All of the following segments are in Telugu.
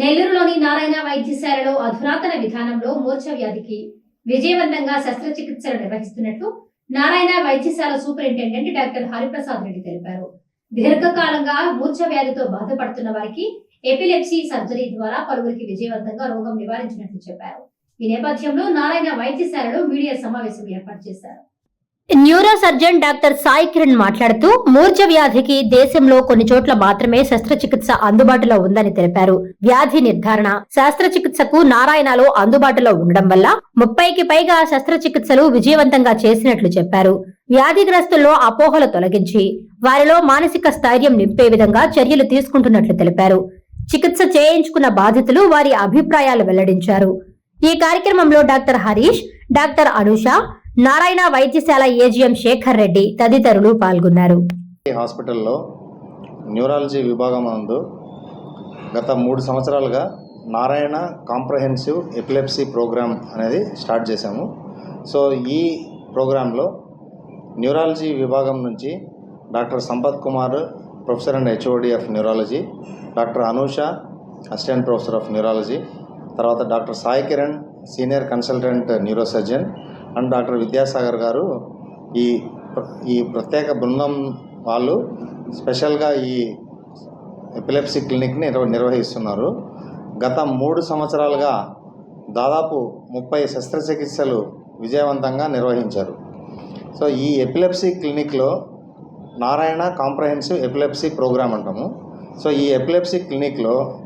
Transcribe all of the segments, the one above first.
నెల్లూరులోని నారాయణ వైద్యశాలలో అధునాతన విధానంలో మూర్ఛ వ్యాధికి విజయవంతంగా శస్త్రచికిత్సలు నిర్వహిస్తున్నట్లు నారాయణ వైద్యశాల సూపరింటెండెంట్ డాక్టర్ హరిప్రసాద్ రెడ్డి తెలిపారు. దీర్ఘకాలంగా మూర్ఛ వ్యాధితో బాధపడుతున్న వారికి ఎపిలెప్సీ సర్జరీ ద్వారా పలువురికి విజయవంతంగా రోగం నివారించినట్లు చెప్పారు. ఈ నేపథ్యంలో నారాయణ వైద్యశాలలో మీడియా సమావేశం ఏర్పాటు చేశారు. Neuro surgeon doctor Sai Kiran మాట్లాడుతూ మూర్ఛ వ్యాధికి దేశంలో కొన్ని చోట్ల మాత్రమే శస్త్రచికిత్స అందుబాటులో ఉందని తెలిపారు. వ్యాధి నిర్ధారణ శస్త్రచికిత్సకు నారాయణలో అందుబాటులో ఉండడం వల్ల ముప్పైకి పైగా శస్త్రచికిత్సలు విజయవంతంగా చేసినట్లు చెప్పారు. వ్యాధిగ్రస్తుల్లో అపోహలు తొలగించి వారిలో మానసిక స్థైర్యం నింపే విధంగా చర్యలు తీసుకుంటున్నట్లు తెలిపారు. చికిత్స చేయించుకున్న బాధితులు వారి అభిప్రాయాలు వెల్లడించారు. ఈ కార్యక్రమంలో డాక్టర్ హరీష్ డాక్టర్ అనుష నారాయణ వైద్యశాల ఏజీఎం శేఖర్ రెడ్డి తదితరులు పాల్గొన్నారు. హాస్పిటల్లో న్యూరాలజీ విభాగం నందు గత మూడు సంవత్సరాలుగా నారాయణ కాంప్రహెన్సివ్ ఎపిలెప్సీ ప్రోగ్రామ్ అనేది స్టార్ట్ చేశాము. సో ఈ ప్రోగ్రాంలో న్యూరాలజీ విభాగం నుంచి doctor Sampath Kumar professor and HOD of neurology doctor Anusha assistant professor of neurology తర్వాత doctor Sai Kiran senior consultant neurosurgeon and doctor Vidyasagar garu ఈ ఈ ప్రత్యేక బృందం వాళ్ళు స్పెషల్గా ఈ ఎపిలెప్సీ క్లినిక్ని నిర్వ- నిర్వహిస్తున్నారు. గత మూడు సంవత్సరాలుగా దాదాపు ముప్పై శస్త్రచికిత్సలు విజయవంతంగా నిర్వహించారు. సో ఈ ఎపిలెప్సీ క్లినిక్లో నారాయణ కాంప్రహెన్సివ్ ఎపిలెప్సీ ప్రోగ్రామ్ అంటాము. సో ఈ ఎపిలెప్సీ క్లినిక్లో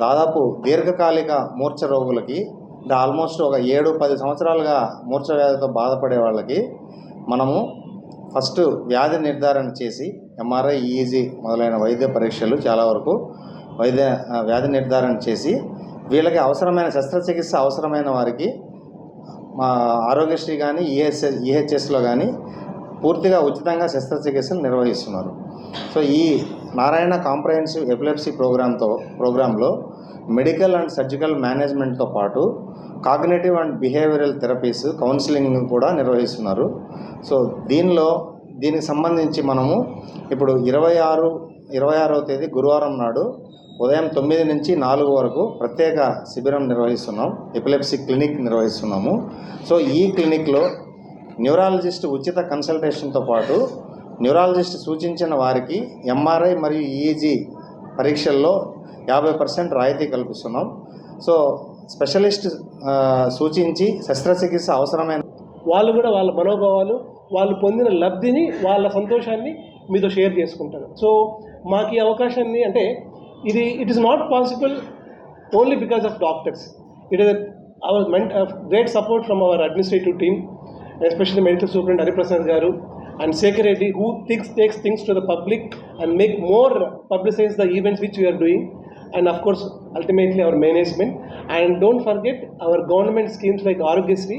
దాదాపు దీర్ఘకాలిక మూర్ఛ రోగులకి ఆల్మోస్ట్ ఒక ఏడు పది సంవత్సరాలుగా మూర్ఛ వ్యాధితో బాధపడే వాళ్ళకి మనము ఫస్ట్ వ్యాధి నిర్ధారణ చేసి ఎంఆర్ఐ ఈజీ మొదలైన వైద్య పరీక్షలు చాలా వరకు వైద్య వ్యాధి నిర్ధారణ చేసి వీళ్ళకి అవసరమైన శస్త్రచికిత్స అవసరమైన వారికి మా ఆరోగ్యశ్రీ కానీ ఈహెచ్ఎస్ ఈహెచ్ఎస్లో కానీ పూర్తిగా ఉచితంగా శస్త్రచికిత్సలు నిర్వహిస్తున్నారు. సో ఈ నారాయణ కాంప్రహెన్సివ్ ఎపిలెప్సీ ప్రోగ్రామ్తో ప్రోగ్రాంలో మెడికల్ అండ్ సర్జికల్ మేనేజ్మెంట్తో పాటు cognitive and behavioural therapies counselling కూడా నిర్వహిస్తున్నారు. సో దీనిలో దీనికి సంబంధించి మనము ఇప్పుడు ఇరవై ఆరు ఇరవై ఆరవ తేదీ గురువారం నాడు ఉదయం తొమ్మిది నుంచి నాలుగు వరకు ప్రత్యేక శిబిరం నిర్వహిస్తున్నాం. ఎపిలెప్సీ క్లినిక్ నిర్వహిస్తున్నాము. సో ఈ క్లినిక్లో న్యూరాలజిస్ట్ ఉచిత కన్సల్టేషన్తో పాటు న్యూరాలజిస్ట్ సూచించిన వారికి ఎంఆర్ఐ మరియు ఈజీ పరీక్షల్లో యాభై పర్సెంట్ రాయితీ కల్పిస్తున్నాం. సో స్పెషలిస్ట్ సూచించి శస్త్రచికిత్స అవసరమైన వాళ్ళు కూడా వాళ్ళ మనోభావాలు వాళ్ళు పొందిన లబ్ధిని వాళ్ళ సంతోషాన్ని మీతో షేర్ చేసుకుంటారు. సో మాకు ఈ అవకాశాన్ని అంటే ఇది it is not possible only because of doctors it is our meant great support from our administrative team especially medical superintendent Hariprasad garu. And Shekhar Reddy who thinks takes things to the public and make more publicize the events which you are doing and of course ultimately our management. And don't forget our government schemes like Aarogyasri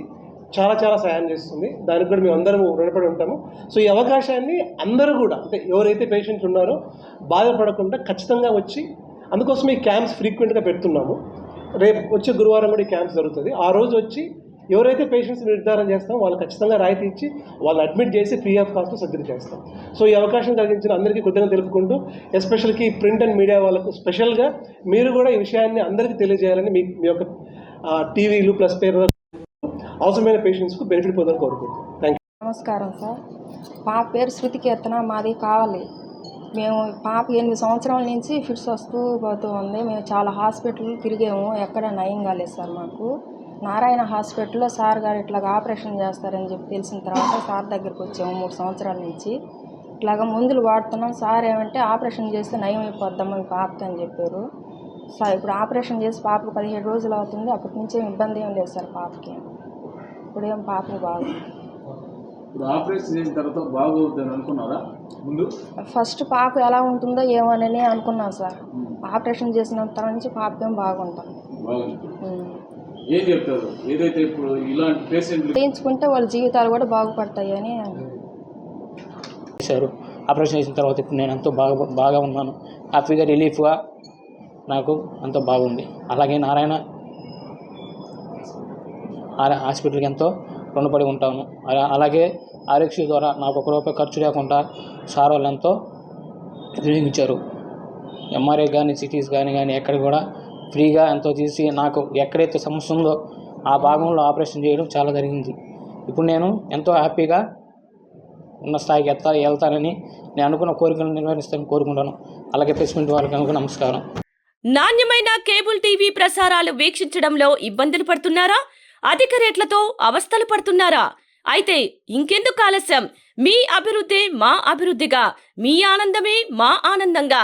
చాలా చాలా సాయం చేస్తుంది దానికి కూడా మేము అందరం రుణపడి ఉంటాము సో ఈ అవకాశాన్ని అందరూ కూడా అంటే ఎవరైతే పేషెంట్స్ ఉన్నారో బాధపడకుండా ఖచ్చితంగా వచ్చి అందుకోసం ఈ క్యాంప్స్ ఫ్రీక్వెంట్గా పెడుతున్నాము. రేపు వచ్చే గురువారం కూడా ఈ క్యాంప్స్ జరుగుతుంది. ఆ రోజు వచ్చి ఎవరైతే పేషెంట్స్ నిర్ధారణ చేస్తామో వాళ్ళు ఖచ్చితంగా రాయితీ ఇచ్చి వాళ్ళు అడ్మిట్ చేసి ఫ్రీ ఆఫ్ కాస్ట్ సర్జరీ చేస్తాం. సో ఈ అవకాశం కలిగించిన అందరికీ కృతజ్ఞత తెలుపుకుంటూ ఎస్పెషల్కి ప్రింట్ అండ్ మీడియా వాళ్ళకు స్పెషల్గా మీరు కూడా ఈ విషయాన్ని అందరికీ తెలియజేయాలని మీ మీ యొక్క టీవీలు ప్లస్ పేరు అవసరమైన పేషెంట్స్కు బెనిఫిట్ పొందాలని కోరుకుంటున్నాం. థ్యాంక్ నమస్కారం సార్. పాప పేరు శృతి కీర్తన మాది కావాలి. మేము పాప ఎనిమిది సంవత్సరాల నుంచి ఫిట్స్ వస్తూ పోతూ ఉంది. మేము చాలా హాస్పిటల్ తిరిగాము. ఎక్కడ నయం కాలేదు సార్ మాకు. నారాయణ హాస్పిటల్లో సార్ గారు ఇట్లాగ ఆపరేషన్ చేస్తారని చెప్పి తెలిసిన తర్వాత సార్ దగ్గరికి వచ్చాము మూడు సంవత్సరాల నుంచి. ఇట్లాగ మందులు వాడుతున్నాం. సార్ ఏమంటే ఆపరేషన్ చేస్తే నయం అయిపోద్దాం మీ పాపకి అని చెప్పారు. సార్ ఇప్పుడు ఆపరేషన్ చేసి పాపకు పదిహేడు రోజులు అవుతుంది. అప్పటి నుంచి ఏం ఇబ్బంది ఏం లేదు సార్ పాపకి. ఇప్పుడేం పాపకు బాగుంది. ఇప్పుడు ఆపరేషన్ చేసిన తర్వాత బాగోద్దని అనుకున్నారా? ముందు? ఫస్ట్ పాప ఎలా ఉంటుందో ఏమోనని అనుకున్నాం సార్. ఆపరేషన్ చేసిన తర్వాత నుంచి పాపకేం బాగుంటాం బాగుంది. ఏం చెప్తారు ఏదైతే ఇప్పుడు ఇలాంటి పేషెంట్లు చేయించుకుంటే వాళ్ళ జీవితాలు కూడా బాగుపడతాయని చేశారు. ఆపరేషన్ చేసిన తర్వాత ఇప్పుడు నేను ఎంతో బాగా బాగా ఉన్నాను. హ్యాపీగా రిలీఫ్గా నాకు ఎంతో బాగుంది. అలాగే నారాయణ ఆ- హాస్పిటల్కి ఎంతో రుణపడి ఉంటాను. అలా- అలాగే ఆరోగ్య ద్వారా నాకు ఒక రూపాయి ఖర్చు లేకుండా సార్ వాళ్ళు ఎంతో వినియోగించారు. ఎంఆర్ఐ కానీ సిటీస్ కానీ కానీ ఎక్కడ కూడా ఫ్రీగా ఎంతో తీసి నాకు ఎక్కడైతే సమస్య ఉందో ఆ భాగంలో ఆపరేషన్ చేయడం చాలా జరిగింది. ఇప్పుడు నేను ఎంతో హ్యాపీగా ఉన్న స్థాయికి ఎత్తా వెళ్తానని నేను అనుకున్న కోరికలను నిర్వహిస్తానని కోరుకుంటాను అలాగే ప్రెసిడెంట్ వారికి అనుకున్న నమస్కారం. నాణ్యమైన కేబుల్ టీవీ ప్రసారాలు వీక్షించడంలో ఇబ్బందులు పడుతున్నారా? అధిక రేట్లతో అవస్థలు పడుతున్నారా? అయితే ఇంకెందుకు ఆలస్యం? మీ అభివృద్ధి మా అభివృద్ధిగా. మీ ఆనందమే మా ఆనందంగా.